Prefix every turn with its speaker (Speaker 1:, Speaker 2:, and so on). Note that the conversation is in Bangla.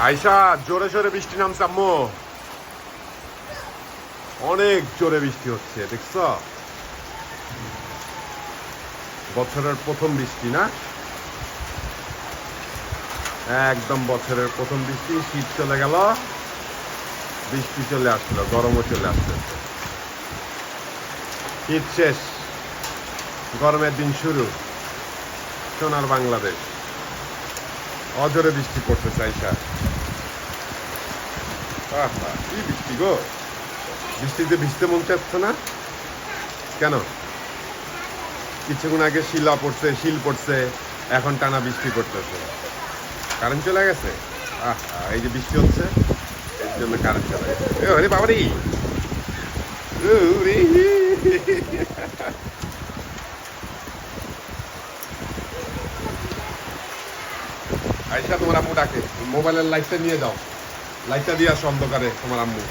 Speaker 1: আয়সা জোরে জোরে বৃষ্টি নামছে আম্মু। অনেক জোরে বৃষ্টি হচ্ছে, দেখছ? বছরের প্রথম বৃষ্টি, না? একদম বছরের প্রথম বৃষ্টি, শীত চলে গেল, বৃষ্টি চলে আসলো, গরমও চলে আসলো। শীত শেষ, গরমের দিন শুরু, সোনার বাংলাদেশ। অজরে বৃষ্টি পড়তে চাইছা আহা, কি বৃষ্টি গো? বৃষ্টিতে ভিজতে মন চাচ্ছে না? কেন? কিছুক্ষণ আগে শিলা পড়ছে শিল পড়ছে এখন টানা বৃষ্টি পড়তেছে। কারেন্ট চলে গেছে? আহ এই যে বৃষ্টি হচ্ছে এর জন্য কারেন্ট চলে গেছে। এ, আরে আইসা তোমার আম্মু ডাকে। মোবাইলের লাইটটা নিয়ে যাও। লাইটটা দিয়ে আসো অন্ধকারে তোমার আম্মু।